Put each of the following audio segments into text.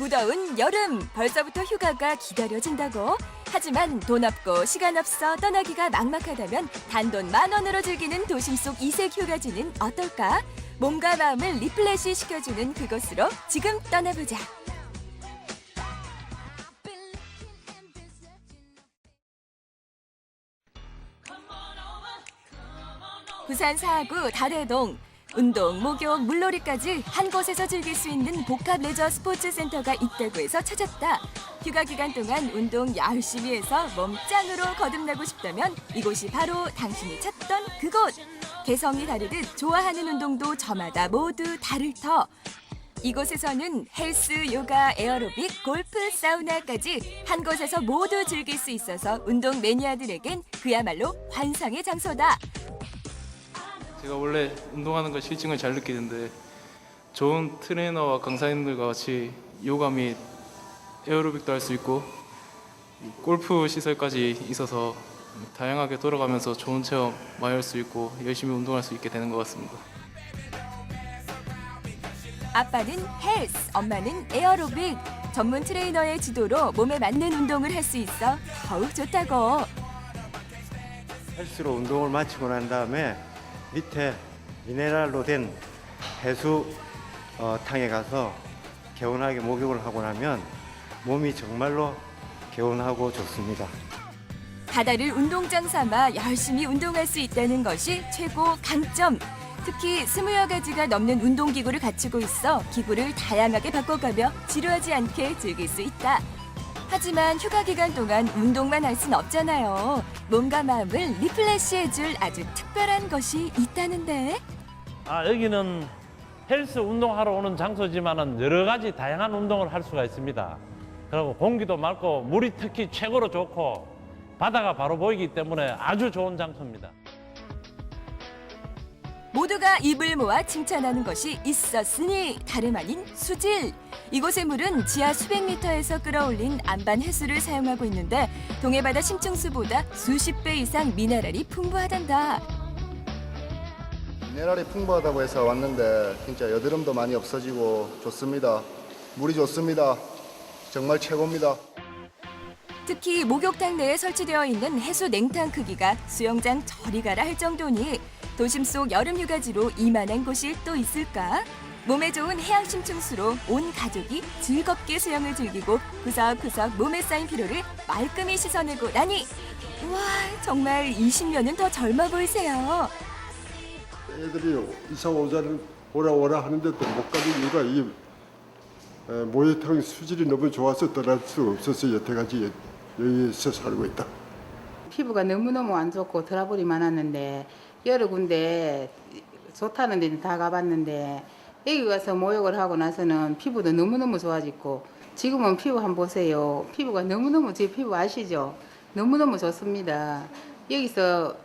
무더운 여름 벌써부터 휴가가 기다려진다고. 하지만 돈 없고 시간 없어 떠나기가 막막하다면 단돈 만 원으로 즐기는 도심 속 이색 휴가지는 어떨까? 몸과 마음을 리플레시 시켜주는 그곳으로 지금 떠나보자. 부산 사구 다대동 운동, 목욕, 물놀이까지 한 곳에서 즐길 수 있는 복합 레저 스포츠 센터가 있다고 해서 찾았다. 휴가 기간 동안 운동 열심히 해서 몸 짱으로 거듭나고 싶다면 이곳이 바로 당신이 찾던 그곳. 개성이 다르듯 좋아하는 운동도 저마다 모두 다를 터. 이곳에서는 헬스, 요가, 에어로빅, 골프, 사우나까지 한 곳에서 모두 즐길 수 있어서 운동 매니아들에겐 그야말로 환상의 장소다. 제가 원래 운동하는 거 실증을 잘 느끼는데 좋은 트레이너와 강사님들과 같이 요가 및 에어로빅도 할 수 있고 골프 시설까지 있어서 다양하게 돌아가면서 좋은 체험 많이 할 수 있고 열심히 운동할 수 있게 되는 것 같습니다. 아빠는 헬스, 엄마는 에어로빅. 전문 트레이너의 지도로 몸에 맞는 운동을 할 수 있어 더욱 좋다고. 헬스로 운동을 마치고 난 다음에 밑에 미네랄로 된 해수 어, 탕에 가서 개운하게 목욕을 하고 나면 몸이 정말로 개운하고 좋습니다. 바다를 운동장 삼아 열심히 운동할 수 있다는 것이 최고 강점. 특히 스무여 가지가 넘는 운동기구를 갖추고 있어 기구를 다양하게 바꿔가며 지루하지 않게 즐길 수 있다. 하지만 휴가 기간 동안 운동만 할 순 없잖아요. 몸과 마음을 리플레시해줄 아주 특별한 것이 있다는데. 아, 여기는 헬스 운동하러 오는 장소지만은 여러 가지 다양한 운동을 할 수가 있습니다. 그리고 공기도 맑고 물이 특히 최고로 좋고 바다가 바로 보이기 때문에 아주 좋은 장소입니다. 모두가 입을 모아 칭찬하는 것이 있었으니 다름 아닌 수질. 이곳의 물은 지하 수백 미터에서 끌어올린 안반 해수를 사용하고 있는데 동해바다 심층수보다 수십 배 이상 미네랄이 풍부하단다. 미네랄이 풍부하다고 해서 왔는데 진짜 여드름도 많이 없어지고 좋습니다. 물이 좋습니다. 정말 최고입니다. 특히 목욕탕 내에 설치되어 있는 해수 냉탕 크기가 수영장 저리 가라 할 정도니 도심 속 여름 휴가지로 이만한 곳이 또 있을까? 몸에 좋은 해양 심층수로 온 가족이 즐겁게 수영을 즐기고 구석구석 몸에 쌓인 피로를 말끔히 씻어내고 나니 와 정말 20년은 더 젊어 보이세요. 애들이 이사 오자를 오라 오라 하는데도 못 가는 이유가 이 에, 모래탕 수질이 너무 좋아서 떠날 수 없어서 여태까지 여- 여기에서 살고 있다. 피부가 너무너무 안 좋고 트러블이 많았는데 여러 군데 좋다는 데는 다 가봤는데 여기 가서 모욕을 하고 나서는 피부도 너무너무 좋아지고 지금은 피부 한번 보세요. 피부가 너무너무 제 피부 아시죠? 너무너무 좋습니다. 여기서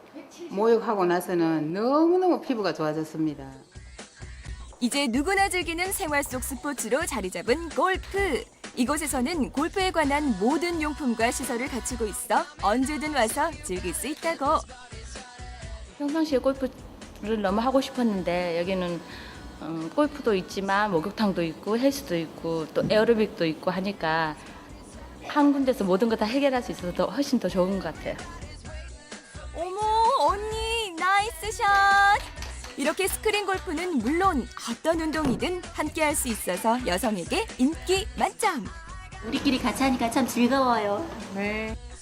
모욕하고 나서는 너무너무 피부가 좋아졌습니다. 이제 누구나 즐기는 생활 속 스포츠로 자리 잡은 골프. 이곳에서는 골프에 관한 모든 용품과 시설을 갖추고 있어 언제든 와서 즐길 수 있다고. 평상시에 골프를 너무 하고 싶었는데 여기는 음, 골프도 있지만 목욕탕도 있고 헬스도 있고 또 에어로빅도 있고 하니까 한 군데서 모든 거 다 해결할 수 있어서 더 훨씬 더 좋은 것 같아요. 어머 언니 나이스 샷. 이렇게 스크린 골프는 물론 어떤 운동이든 함께 할 수 있어서 여성에게 인기. 우리끼리 같이 하니까 참 즐거워요.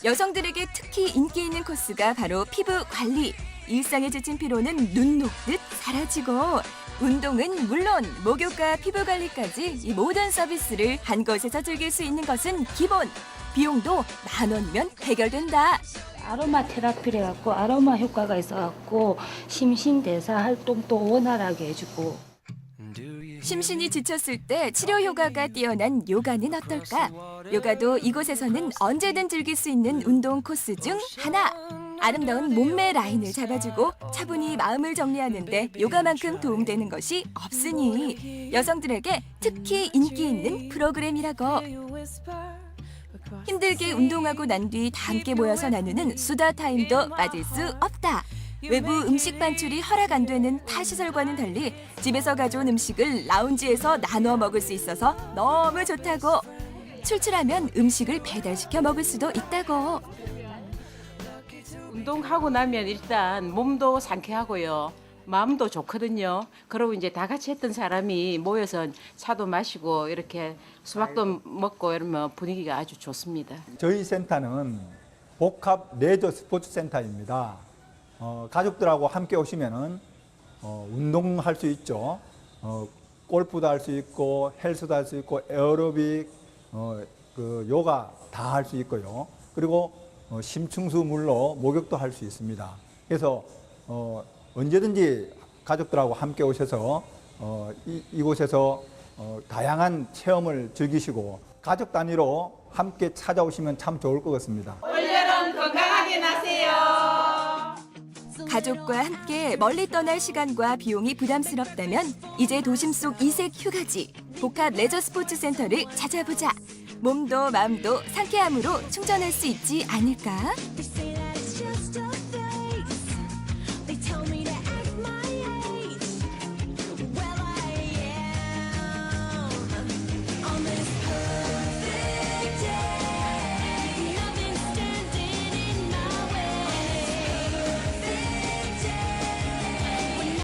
여성들에게 특히 인기 있는 코스가 바로 피부 관리. 일상에 지친 피로는 눈 녹듯 사라지고 운동은 물론 목욕과 피부 관리까지 이 모든 서비스를 한 곳에서 즐길 수 있는 것은 기본. 비용도 만 원이면 해결된다. 아로마 테라피를 해갖고 아로마 효과가 있어갖고 심신대사 활동도 원활하게 해주고 심신이 지쳤을 때 치료 효과가 뛰어난 요가는 어떨까? 요가도 이곳에서는 언제든 즐길 수 있는 운동 코스 중 하나. 아름다운 몸매 라인을 잡아주고 차분히 마음을 정리하는데 요가만큼 도움되는 것이 없으니 여성들에게 특히 인기 있는 프로그램이라고. 힘들게 운동하고 난 뒤 다 함께 모여서 나누는 수다 타임도 빠질 수 없다. 외부 음식 반출이 허락 안 되는 타 시설과는 달리 집에서 가져온 음식을 라운지에서 나눠 먹을 수 있어서 너무 좋다고. 출출하면 음식을 배달시켜 먹을 수도 있다고. 운동하고 나면 일단 몸도 상쾌하고요. 마음도 좋거든요. 그리고 이제 다 같이 했던 사람이 모여서 차도 마시고 이렇게 수박도 먹고 이러면 분위기가 아주 좋습니다. 저희 센터는 복합 레저 스포츠 센터입니다. 어, 가족들하고 함께 오시면은 어, 운동할 수 있죠. 어, 골프도 할 수 있고 헬스도 할 수 있고 에어로빅, 어, 그 요가 다 할 수 있고요. 그리고 어, 심층수 물로 목욕도 할 수 있습니다. 그래서 어, 언제든지 가족들하고 함께 오셔서 어, 이, 이곳에서 어, 다양한 체험을 즐기시고 가족 단위로 함께 찾아오시면 참 좋을 것 같습니다. 가족과 함께 멀리 떠날 시간과 비용이 부담스럽다면 이제 도심 속 이색 휴가지 복합 레저 스포츠 센터를 찾아보자. 몸도 마음도 상쾌함으로 충전할 수 있지 않을까?